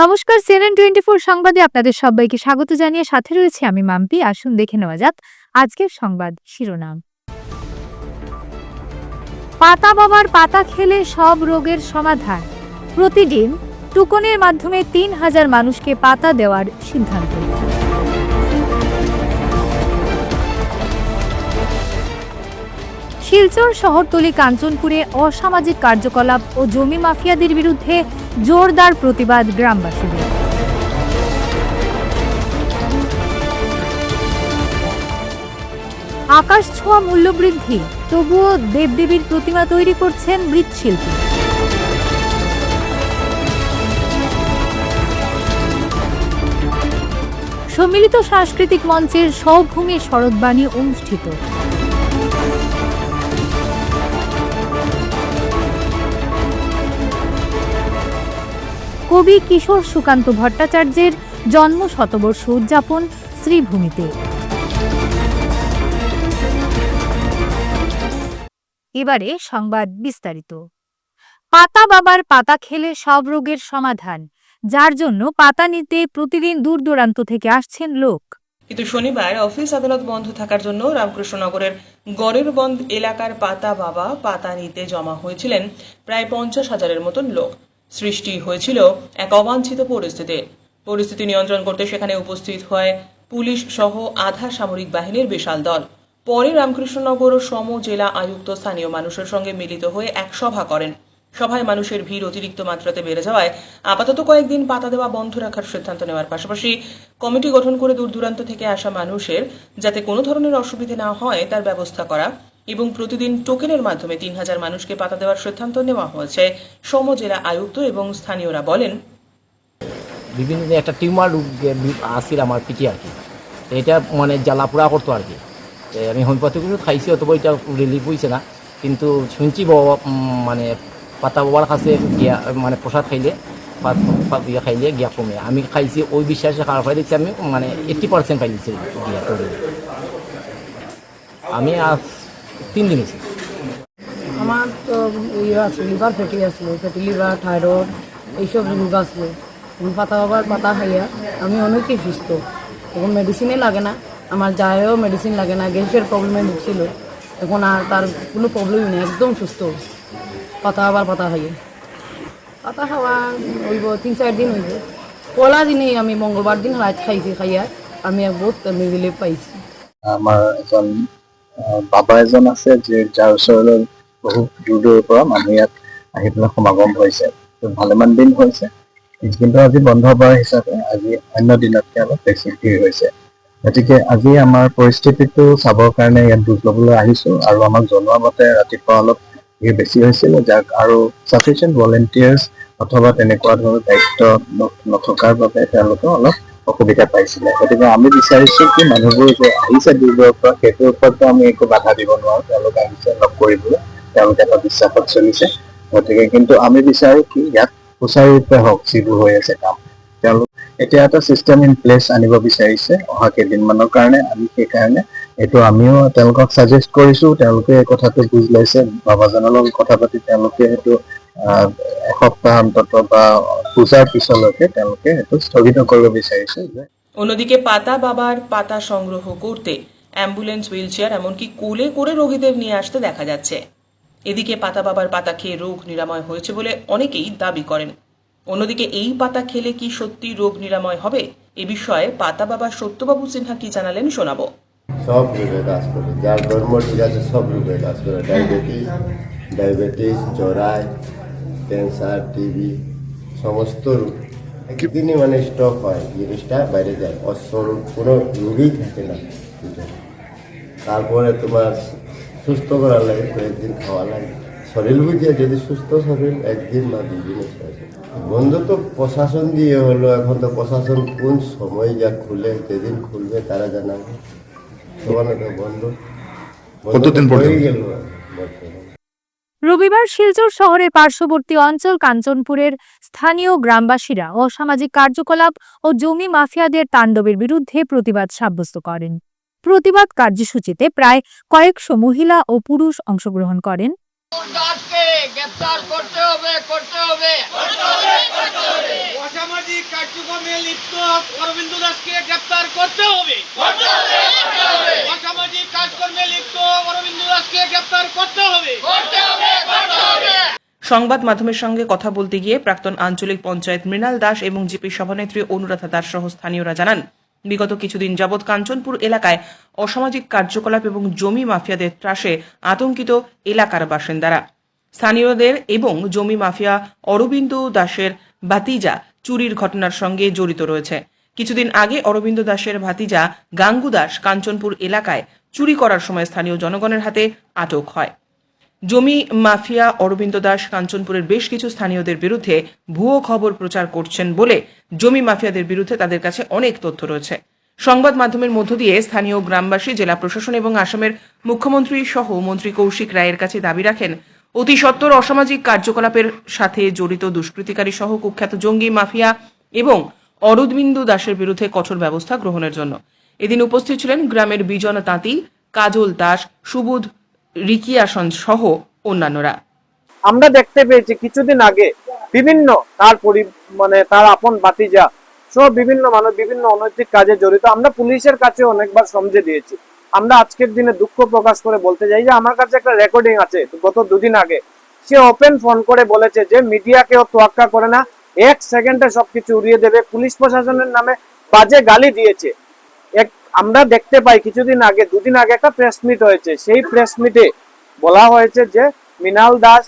নমস্কার CNN twenty four সংবাদে আপনাদের সবাইকে স্বাগত জানিয়ে সাথে রয়েছে আমি মাম্পি। আসুন দেখে নেওয়া যাক আজকের সংবাদ শিরোনাম। পাতা বাবার পাতা খেলে সব রোগের সমাধান। প্রতিদিন টুকনের মাধ্যমে তিন হাজার মানুষকে পাতা দেওয়ার সিদ্ধান্ত। শিলচর শহরতলি কাঞ্চনপুরে অসামাজিক কার্যকলাপ ও জমি মাফিয়াদের বিরুদ্ধে জোরদার প্রতিবাদ গ্রামবাসীদের। আকাশ ছোঁয়া মূল্যবৃদ্ধি, তবুও দেবদেবীর প্রতিমা তৈরি করছেন মৃৎশিল্পী। সম্মিলিত সাংস্কৃতিক মঞ্চের সৌভূমি শরৎবাণী অনুষ্ঠিত। কবি কিশোর সুকান্ত ভট্টাচার্যের জন্ম শতবর্ষ উদযাপন শ্রীভূমিতে। এবারে সংবাদ বিস্তারিত। পাতা বাবার পাতা খেলে সব রোগের সমাধান, যার জন্য পাতা নিতে প্রতিদিন দূর দূরান্ত থেকে আসছেন লোক। কিন্তু শনিবার অফিস আদালত বন্ধ থাকার জন্য রামকৃষ্ণনগরের গড়ের বন্ধ এলাকার পাতা বাবা পাতা নিতে জমা হয়েছিলেন প্রায় পঞ্চাশ হাজারের মতন লোক। সৃষ্টি হয়েছিল এক অবাঞ্ছিত পরিস্থিতি পরিস্থিতি নিয়ন্ত্রণ করতে সেখানে উপস্থিত হয় পুলিশ সহ আধা সামরিক বাহিনীর বিশাল দল। পরে রামকৃষ্ণনগর সম জেলা আয়ুক্ত স্থানীয় মানুষের সঙ্গে মিলিত হয়ে এক সভা করেন। সভায় মানুষের ভিড় অতিরিক্ত মাত্রাতে বেড়ে যাওয়ায় আপাতত কয়েকদিন পাতা দেওয়া বন্ধ রাখার সিদ্ধান্ত নেওয়ার পাশাপাশি কমিটি গঠন করে দূর দূরান্ত থেকে আসা মানুষের যাতে কোনো ধরনের অসুবিধে না হয় তার ব্যবস্থা করা এবং প্রতিদিন টোকেনের মাধ্যমে তিন হাজার মানুষকে পাতা দেওয়ার সিদ্ধান্ত নেওয়া হয়েছে। সম জেলা আয়ুক্ত এবং স্থানীয়রা বলেন, বিভিন্ন একটা টিউমার রোগ আসছিল আমার পিঠে আর কি, এটা মানে জ্বালাপোড়া করতো আর কি। আমি হোমিওপ্যাথিক ওষুধ খাইছি, অথবা এটা রিলিফ হয়েছে না। কিন্তু শুনছি বাবা মানে পাতা বাবার কাছে গিয়া মানে প্রসাদ খাইলে ইয়ে খাইলে গিয়া কমে। আমি খাইছি, ওই বিশ্বাসে খাওয়ার পরে দেখছি আমি মানে এইট্টি পার্সেন্ট পাইছি গিয়া আমি তিন দিন হয়েছি আমার তো ইয়ে আছে লিভার ফ্যাটি আছে ফ্যাটি লিভার থাইরয়েড এইসব রোগ আছে। এখন পাতা বাবার পাতা খাইয়া আমি অনেকই সুস্থ। এখন মেডিসিনে লাগে না। আমার যায়ও মেডিসিন লাগে না। গ্যাসের প্রবলেমে ভুগছিল। এখন আর তার কোনো প্রবলেমই নেই। একদম সুস্থ। পাতা আবার পাতা খাইয়ে। পাতা খাওয়া হইব তিন চার দিন হইব। পলা দিনেই আমি মঙ্গলবার দিন রাত খাইছি খাইয়া আমি বহুত আমি রিলিফ পাইছি। আমাৰ এজন আহ, বাবা এজন আছে যে যাৰ ওচৰলৈ বহুত দূৰ দূৰৰ পৰা মানুহ ইয়াত আহি পেলাই সমাগম হৈছে। ভালেমান দিন হৈছে। কিন্তু আজি বন্ধ বাৰ হিচাপে আজি অন্য দিনতকৈ অলপ বেছি ভিৰ হৈছে। গতিকে আজি আমাৰ পৰিস্থিতিটো চাবৰ কাৰণে ইয়াত বুজ ল'বলৈ আহিছোঁ আৰু আমাক জনোৱা মতে ৰাতিপুৱা অলপ ভিৰ বেছি হৈছিল যাক আৰু চাফিচিয়েণ্ট ভলেণ্টিয়াৰ্ছ অথবা তেনেকুৱা ধৰণৰ দায়িত্ব নথকাৰ বাবে তেওঁলোকে অলপ অসুবিধা পাইছিলে। গতিকে আমি বিচাৰিছো কি মানুহবোৰ যে আহিছে দূৰ দূৰৰ পৰা সেইটোৰ ওপৰতো আমি একো বাধা দিব নোৱাৰো। তেওঁলোক আহিছে, লগ কৰিবলৈ। তেওঁলোকে এটা বিশ্বাসত চলিছে। গতিকে কিন্তু আমি বিচাৰো কি ইয়াত সুচাৰুৰূপে হওক, যিবোৰ হৈ আছে কাম। তেওঁলোক এতিয়া এটা চিষ্টেম ইন প্লেচ আনিব বিচাৰিছে অহা কেইদিনমানৰ কাৰণে। আমি সেইকাৰণে এইটো আমিও তেওঁলোকক ছাজেষ্ট কৰিছো। তেওঁলোকে এই কথাটো বুজ লৈছে। বাবাজনৰ লগত কথা পাতি তেওঁলোকে সেইটো এসপ্তাহ অন্তত বা পূজাৰ পিছলৈকে তেওঁলোকে সেইটো স্থগিত কৰিব বিচাৰিছে যে অন্যদিকে পাতা বাবার পাতা সংগ্রহ করতে অ্যাম্বুলেন্স হুইলচেয়ার এমনকি কোলে করে রোগীদের নিয়ে আসতে দেখা যাচ্ছে। এদিকে পাতা বাবার পাতা খেয়ে রোগ নিরাময় হয়েছে বলে অনেকেই দাবি করেন। অন্যদিকে এই পাতা খেলে কি সত্যি রোগ নিরাময় হবে? এ বিষয়ে পাতা বাবা সত্যবাবু সিনহা কি জানালেন শোনাবো। সব রোগে কাজ করে। যার ধর্ম ঠিক আছে সব রোগে কাজ করে। ডায়াবেটিস ডায়াবেটিস জরায় ক্যান্সার টিবি সমস্ত রোগ। একদিনই মানে স্টক হয় জিনিসটা বাইরে যায়। অসর কোনো রোগই থাকে না তারপরে তোমার সুস্থ করা লাগে কয়েকদিন খাওয়া লাগে। শরীর বুঝিয়ে যদি সুস্থ শরীর একদিন বা দুই দিনে শেষ বন্ধ তো প্রশাসন দিয়ে হলো এখন তো প্রশাসন কোন সময় যা খুলে যেদিন খুলবে তারা জানাবে। দোকানে তো বন্ধ। কতদিন? হয়ে গেল বর্তমানে। রবিবার শিলচর শহরের পার্শ্ববর্তী অঞ্চল কাঞ্চনপুরের স্থানীয় গ্রামবাসীরা অসামাজিক কার্যকলাপ ও জমি মাফিয়াদের তাণ্ডবের বিরুদ্ধে প্রতিবাদ সাব্যস্ত করেন। প্রতিবাদ কার্যসূচিতে প্রায় কয়েকশো মহিলা ও পুরুষ অংশগ্রহণ করেন। অসামাজিক গ্রেপ্তার করতে হবে করতে হবে। সংবাদ মাধ্যমের সঙ্গে কথা বলতে গিয়ে প্রাক্তন আঞ্চলিক পঞ্চায়েত মৃণাল দাস এবং জিপি সভানেত্রী অনুরাধা দাস সহ স্থানীয়রা জানান বিগত কিছুদিন যাবৎ কাঞ্চনপুর এলাকায় অসামাজিক কার্যকলাপ এবং জমি মাফিয়াদের ত্রাসে আতঙ্কিত এলাকার বাসিন্দারা। স্থানীয়দের এবং জমি মাফিয়া অরবিন্দ দাসের ভাতিজা চুরির ঘটনার সঙ্গে জড়িত রয়েছে। কিছুদিন আগে অরবিন্দ দাসের ভাতিজা গাঙ্গু দাস কাঞ্চনপুর এলাকায় চুরি করার সময় স্থানীয় জনগণের হাতে আটক হয়। জমি মাফিয়া অরবিন্দ দাস কাঞ্চনপুরের বেশ কিছু স্থানীয়দের বিরুদ্ধে ভুয়ো খবর প্রচার করছেন বলে জমি মাফিয়াদের বিরুদ্ধে তাদের কাছে অনেক তথ্য রয়েছে। সংবাদ মাধ্যমের মধ্য দিয়ে স্থানীয় গ্রামবাসী, জেলা প্রশাসন এবং আসামের মুখ্যমন্ত্রী সহ মন্ত্রী কৌশিক রায়ের কাছে দাবি রাখেন, অতি সত্বর অসামাজিক কার্যকলাপের সাথে জড়িত দুষ্কৃতিকারী সহ কুখ্যাত জঙ্গি মাফিয়া এবং অরবিন্দু দাসের বিরুদ্ধে কঠোর ব্যবস্থা গ্রহণের জন্য। এদিন উপস্থিত ছিলেন গ্রামের বিজন তাঁতি কাজল দাস, সুবোধ রিকিয়াসন সহ অন্যান্যরা। আমরা দেখতে পেয়েছি কিছুদিন আগে বিভিন্ন তার পরি মানে তার আপন বাতিজা সহ বিভিন্ন মানুষ, বিভিন্ন অনৈতিক কাজে জড়িত। আমরা পুলিশের কাছে অনেকবার সমঝে দিয়েছি। আমরা আজকের দিনে দুঃখ প্রকাশ করে বলতে চাই যে আমার কাছে একটা রেকর্ডিং আছে গত দুদিন আগে। সে ওপেন ফোন করে বলেছে যে মিডিয়াকেও তোয়াক্কা করে না, এক সেকেন্ডে সবকিছু উড়িয়ে দেবে। পুলিশ প্রশাসনের নামে বাজে গালি দিয়েছে। আমরা দেখতে পাই কিছুদিন আগে, দুদিন আগে একটা প্রেস মিট হয়েছে। সেই প্রেস মিটে বলা হয়েছে যে মৃণাল দাস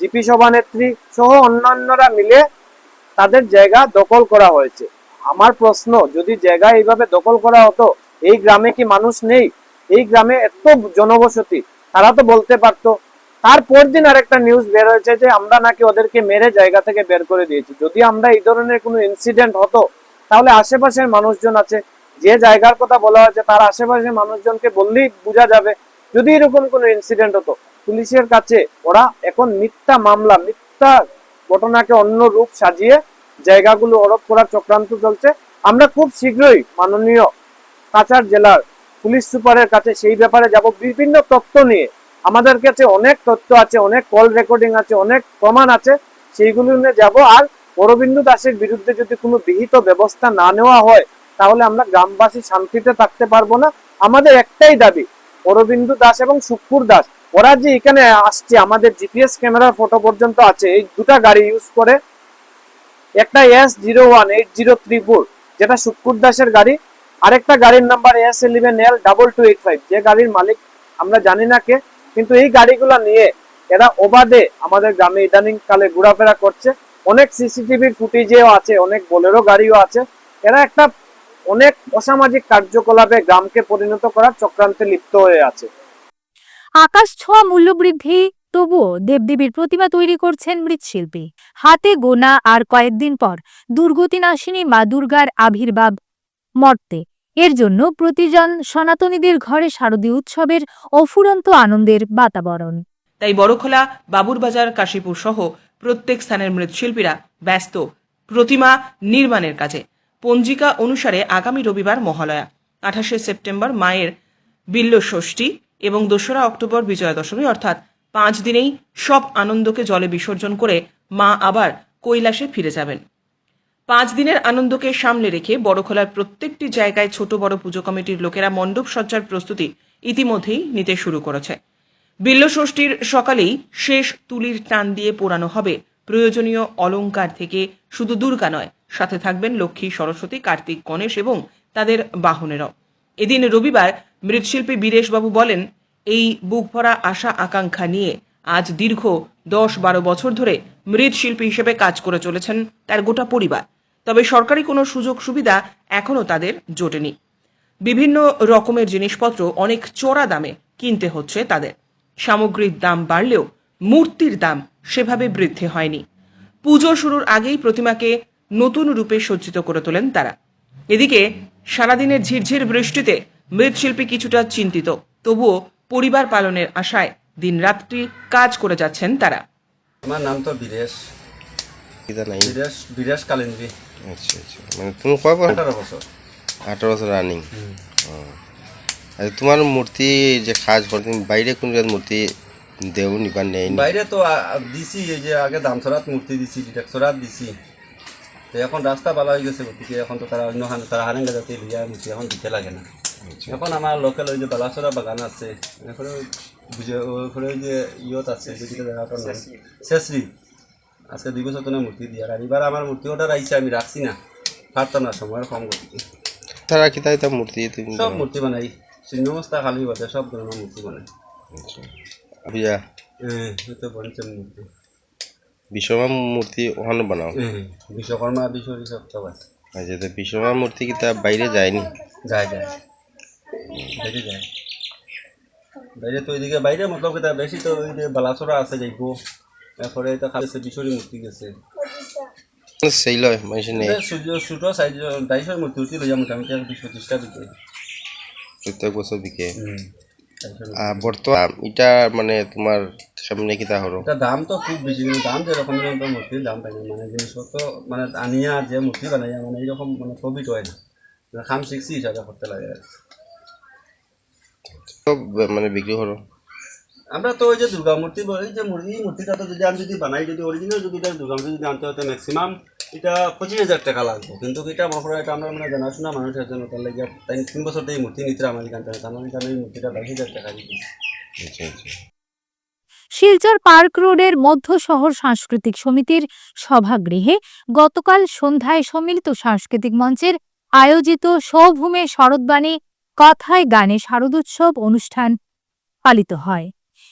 জিপি সভানেত্রী সহ অন্যান্যরা মিলে তাদের জায়গা দখল করা হয়েছে। আমার প্রশ্ন, যদি জায়গা এইভাবে দখল করা হতো, এই গ্রামে কি মানুষ নেই? এই গ্রামে এত জনবসতি, তারা তো বলতে পারতো। তারপর দিন আরেকটা নিউজ বের হয়েছে যে আমরা নাকি ওদেরকে মেরে জায়গা থেকে বের করে দিয়েছি। যদি আমরা এই ধরনের কোনো ইনসিডেন্ট হতো, তাহলে আশেপাশের মানুষজন আছে যে জায়গার কথা বলা হয়েছে তার আশেপাশে মানুষজনকে বললেই বোঝা যাবে। যদি এরকম কোনো ইনসিডেন্ট হতো, পুলিশের কাছে ওরা এখন মিথ্যা মামলা, মিথ্যা ঘটনাকে অন্য রূপ সাজিয়ে জায়গাগুলো হরপ করার চক্রান্ত চলছে। আমরা খুব শীঘ্রই মাননীয় কাছাড় জেলার পুলিশ সুপারের কাছে সেই ব্যাপারে যাব। বিভিন্ন তথ্য নিয়ে। আমাদের কাছে অনেক তথ্য আছে, অনেক কল রেকর্ডিং আছে, অনেক প্রমাণ আছে, সেইগুলো নিয়ে যাব। আর অরবিন্দু দাসের বিরুদ্ধে যদি কোনো বিহিত ব্যবস্থা না নেওয়া হয় তাহলে আমরা গ্রামবাসী শান্তিতে থাকতে পারব না। আমাদের একটাই দাবি, অরবিন্দু দাস এবং সুখপুর দাস। ওরা যে এখানে আসছে, আমাদের জিপিএস ক্যামেরার ফটো পর্যন্ত আছে। এই দুটা গাড়ি ইউজ করে একটা S zero one eight zero three four যেটা সুখপুর দাসের গাড়ি। আরেকটা গাড়ির number S eleven L double two eight five যে গাড়ির মালিক, আমরা জানি না কে। কিন্তু এই গাড়িগুলো নিয়ে এরা ওবাদে আমাদের গ্রামে ইদানিং কালে ঘোরাফেরা করছে। অনেক সিসিটিভির ফুটেজেও আছে, অনেক বোলেরো গাড়িও আছে। এরা একটা অনেক অসামাজিক কার্যকলাপে গ্রামকে পরিণত করার চক্রান্তে লিপ্ত হয়ে আছে। আকাশ ছোঁয়া মূল্যবৃদ্ধি তবুও দেবদেবীর প্রতিমা তৈরি করছেন মৃৎশিল্পী। হাতে গোনা আর কয়েকদিন পর দুর্গতি নাশিনী মা দুর্গার আবির্ভাব মর্তে। এর জন্য প্রতিজন সনাতনীদের ঘরে শারদীয় উৎসবের অফুরন্ত আনন্দের বাতাবরণ। তাই বড়খোলা বাবুরবাজার কাশীপুর সহ প্রত্যেক স্থানের মৃৎশিল্পীরা ব্যস্ত। প্রতিমা নির্মাণের কাজে। পঞ্জিকা অনুসারে আগামী রবিবার মহালয়া, আঠাশে সেপ্টেম্বর মায়ের বিল্ল ষষ্ঠী এবং দোসরা অক্টোবর বিজয়া দশমী, অর্থাৎ পাঁচ দিনেই সব আনন্দকে জলে বিসর্জন করে মা আবার কৈলাসে ফিরে যাবেন। পাঁচ দিনের আনন্দকে সামলে রেখে বড়খোলার প্রত্যেকটি জায়গায় ছোট বড় পুজো কমিটির লোকেরা মণ্ডপ সজ্জার প্রস্তুতি ইতিমধ্যেই নিতে শুরু করেছে। বিল্ল ষষ্ঠীর সকালেই শেষ তুলির টান দিয়ে পোড়ানো হবে প্রয়োজনীয় অলঙ্কার থেকে শুধু দুর্গা নয় সাথে থাকবেন লক্ষ্মী, সরস্বতী, কার্তিক, গণেশ এবং তাদের বাহনেরাও। এদিন রবিবার মৃৎশিল্পী বীরেশবাবু বলেন, এই বুকভরা আশা আকাঙ্ক্ষা নিয়ে আজ দীর্ঘ দশ বারো বছর ধরে মৃৎশিল্পী হিসেবে কাজ করে চলেছেন তার গোটা পরিবার। তবে সরকারি কোনো সুযোগ সুবিধা এখনও তাদের জোটেনি। বিভিন্ন রকমের জিনিসপত্র অনেক চড়া দামে কিনতে হচ্ছে তাদের। সামগ্রীর দাম বাড়লেও মূর্তির দাম সেভাবে বৃদ্ধি হয়নি। পুজো শুরুর আগেই প্রতিমাকে নতুন রূপে সজ্জিত করে তোলেন তারা। এদিকে সারাদিনের ঝিরঝির বৃষ্টিতে মৃৎশিল্পী কিছুটা চিন্তিত তবুও পরিবার পালনের আশায় দিনরাত্রি কাজ করে যাচ্ছেন তারা। আমার নাম তো বীরেশ। বীরেশ বীরেশ কালিন্দ্রি আচ্ছা আচ্ছা। মানে তুমি কয় বছর আঠারো বছর। আঠারো বছর রানিং আর তোমার মূর্তি যে খাস করে তুমি বাইরে কোন মূর্তি দেও নিবার নেই বাইরে তো দিছি এই যে আগে দামসরাত মূর্তি দিছি ডিটেকছড়াত দিছি। তো এখন রাস্তা ভালো হয়ে গেছে গতিকে এখন তো তারা অন্য হান তারা হারেঙ্গা যাতে লিয়া মূর্তি এখন দিতে লাগে না। এখন আমার লোকাল ওই যে বালাসরা বাগান আছে এখানে বুঝে ওখানে ওই যে ইয়ত আছে যেদিকে জায়গাটার নাম। শেষরি আজকে দুই বছর তো না মূর্তি দিয়ে আর এবার আমার মূর্তি অর্ডার আইসে আমি রাখছি না। পারতাম না সময়ের কম গতিকে তারা কি তাই তা মূর্তি সব মূর্তি বানাই। চিহ্নমস্তা খালি বাদে সব ধরনের মূর্তি বানাই। বুঝা। হ্যাঁ তো মূর্তি। বিশ্বমা মূর্তি ওখানে বানাও। বিশ্বকর্মা সব আছে আচ্ছা তো বিশ্বমা মূর্তি কি তা বাইরে যায়নি? যায় যায়। বাইরে যায়। বাইরে তো ওইদিকে বাইরে মতলব কি তা বেশি তো ওই যে বালাসরা আছে যাইব এরপরে এটা খালি বিশ্বরী মূর্তি গেছে। সেই লয় মানুষ নেই। ছোট সাইজ ডাইশের মূর্তি উঠি লইয়া মোটামুটি বিশ পঁচিশটা দিতে। প্রত্যেক বছর বিকে বর্তমান এটা মানে তোমার সামনে কি তা হলো? এটা দাম তো খুব বেশি কিন্তু দাম যেরকম মূর্তির দাম থাকে মানে জিনিসপত্র মানে আনিয়া যে মূর্তি বানাই মানে এইরকম মানে প্রফিট হয় না। খাম শিখছি হিসাবে করতে লাগে। তো মানে বিক্রি হলো? আমরা তো ওই যে দুর্গা মূর্তি বলি যে মূর্তি এই মূর্তিটা তো যদি আমি যদি বানাই যদি অরিজিনাল যদি এটা দুর্গা মূর্তি যদি আনতে হতো ম্যাক্সিমাম এটা পঁচিশ হাজার টাকা লাগবে। কিন্তু এটা মনে করো এটা আমরা মানে জানাশোনা মানুষের জন্য তার লাগে তাই তিন বছর এই মূর্তি নিতে আমার এখান থেকে আমার এখানে এই মূর্তিটা বাইশ হাজার টাকা দিচ্ছি আচ্ছা আচ্ছা। শিলচর পার্ক রোডের মধ্য শহর সাংস্কৃতিক সমিতির সভাগৃহে গতকাল সন্ধ্যায় সম্মিলিত সাংস্কৃতিক মঞ্চের আয়োজিত সৌভূমে শরৎবাণী কথায় গানে শারদোৎসব অনুষ্ঠান পালিত হয়।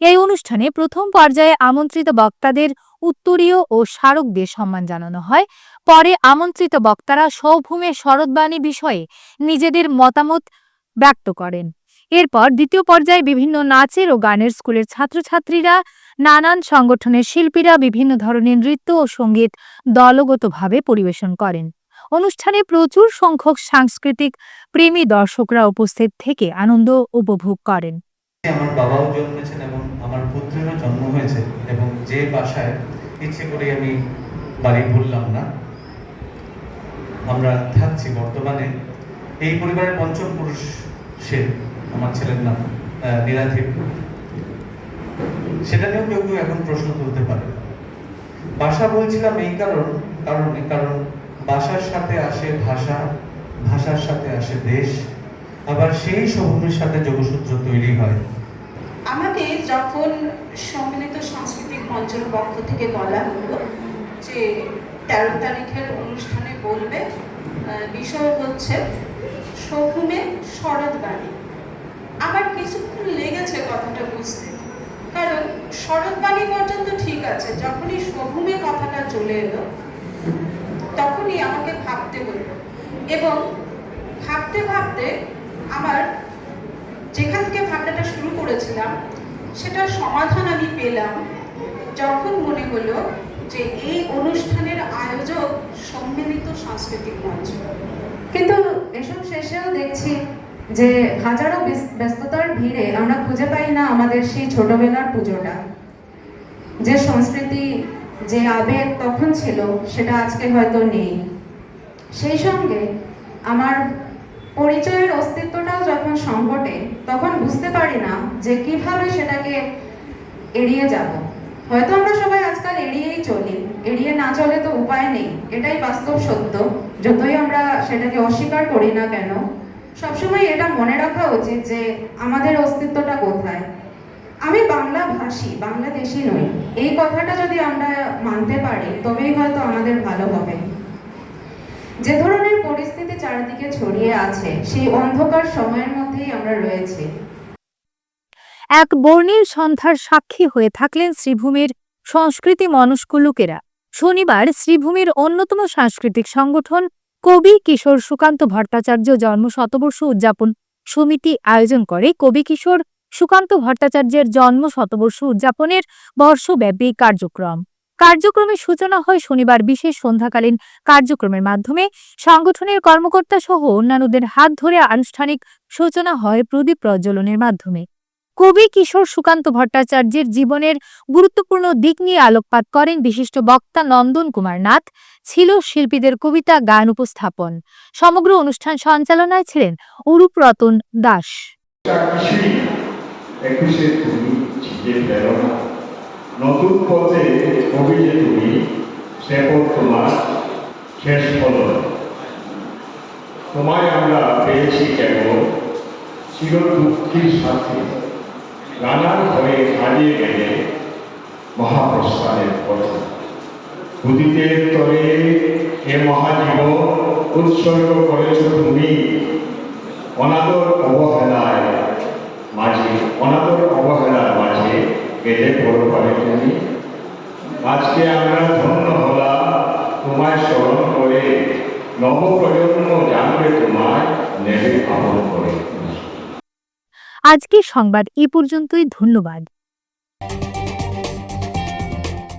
এই অনুষ্ঠানে প্রথম পর্যায়ে আমন্ত্রিত বক্তাদের উত্তরীয় ও স্মারকদের সম্মান জানানো হয়। পরে আমন্ত্রিত বক্তারা সৌভূমে শরৎবাণী বিষয়ে নিজেদের মতামত ব্যক্ত করেন। এরপর দ্বিতীয় পর্যায়ে বিভিন্ন নাচের ও গানের স্কুলের ছাত্রছাত্রীরা, নানান সংগঠনের শিল্পীরা বিভিন্ন ধরনের নৃত্য ও সংগীত দলগতভাবে পরিবেশন করেন। অনুষ্ঠানে প্রচুর সংখ্যক সাংস্কৃতিক প্রেমী দর্শকরা উপস্থিত থেকে আনন্দ উপভোগ করেন। আমার বাবাও জন্মেছেন এবং হয়েছে এবং যে বাসায় ইচ্ছে করে আমি বাড়ি ভুললাম না আমরা থাকছি বর্তমানে। এই পরিবারের পঞ্চম পুরুষ সে আমার ছেলের নাম আহ, সেটা নিয়েও কেউ কেউ এখন প্রশ্ন তুলতে পারে। ভাষা বলছিলাম এই কারণ কারণ কারণ ভাষার সাথে আসে ভাষা ভাষার সাথে আসে দেশ আবার সেই সমভূমির সাথে যোগসূত্র তৈরি হয়। আমাকে যখন সম্মিলিত সাংস্কৃতিক মঞ্চের পক্ষ থেকে বলা হলো যে তেরো তারিখের অনুষ্ঠানে বলবে বিষয় হচ্ছে সৌভূমে শরৎবাণী আমার কিছুক্ষণ লেগেছে কথাটা বুঝতে, কারণ শরৎবাণী পর্যন্ত ঠিক আছে, যখনই সৌভূমে কথাটা চলে এলো, তখনই আমাকে ভাবতে হলো। এবং ভাবতে ভাবতে আমার যেখান থেকে ভাবনাটা শুরু করেছিলাম সেটার সমাধান আমি পেলাম। যখন মনে হলো যে এই অনুষ্ঠানের আয়োজক সম্মিলিত সাংস্কৃতিক মঞ্চ। কিন্তু এসব শেষেও দেখছি যে হাজারো ব্যস- ব্যস্ততার ভিড়ে আমরা খুঁজে পাই না আমাদের সেই ছোটবেলার পুজোটা। যে সংস্কৃতি, যে আবেগ তখন ছিল, সেটা আজকে হয়তো নেই। সেই সঙ্গে আমার পরিচয়ের অস্তিত্বটাও যখন সংকটে, তখন বুঝতে পারি না যে কীভাবে সেটাকে এড়িয়ে যাব। হয়তো আমরা সবাই আজকাল এড়িয়েই চলি, এড়িয়ে না চলে তো উপায় নেই, এটাই বাস্তব সত্য। যতই আমরা সেটাকে অস্বীকার করি না কেন, সবসময় এটা মনে রাখা উচিত যে আমাদের অস্তিত্বটা কোথায়। আমি বাংলা ভাষী বাংলাদেশি নই। এই কথাটা যদি আমরা মানতে পারি, তবেই হয়তো আমাদের ভালো হবে। যে ধরনের পরিস্থিতি চারিদিকে ছড়িয়ে আছে, সেই অন্ধকার সময়ের মধ্যেই আমরা রয়েছি। এক বর্ণিল সন্ধ্যার সাক্ষী হয়ে থাকলেন শ্রীভূমির সংস্কৃতি মনস্ক লোকেরা। শনিবার শ্রীভূমির অন্যতম সাংস্কৃতিক সংগঠন কবি কিশোর সুকান্ত ভট্টাচার্য জন্ম শতবর্ষ উদযাপন সমিতি আয়োজন করে কবি কিশোর সুকান্ত ভট্টাচার্যের জন্ম শতবর্ষ উদযাপনের বর্ষব্যাপী কার্যক্রম। কার্যক্রমের সূচনা হয় শনিবার বিশেষ সন্ধ্যাকালীন কার্যক্রমের মাধ্যমে। সংগঠনের কর্মকর্তা সহ অন্যান্যদের হাত ধরে আনুষ্ঠানিক সূচনা হয় প্রদীপ প্রজ্বলনের মাধ্যমে। কবি কিশোর সুকান্ত ভট্টাচার্যের জীবনের গুরুত্বপূর্ণ দিক নিয়ে আলোকপাত করেন বিশিষ্ট বক্তা নন্দন কুমার নাথ, ছিল শিল্পীদের কবিতা গান উপস্থাপন। সমগ্র অনুষ্ঠান সঞ্চালনায় ছিলেন অরূপ রতন দাস নতুন পথে যে তুমি সে পথ তোমার শেষ হলো তোমায় আমরা পেয়েছি কেবল চির দুঃখীর সাথে নানান হয়ে হারিয়ে গেলে মহাপ্রস্থানের পথে। উদিতের তরে এ মহাজীব উৎসর্গ করেছ তুমি। অনাদর অবহেলায় মাঝে অনাদর মাঝে বড় পারে তুমি। আজকে আমরা ধন্য হলাম তোমায় স্মরণ করে, নবপ্রজন্ম জানবে তোমায় নেবে আমল করে। আজকের সংবাদ এ পর্যন্তই, ধন্যবাদ।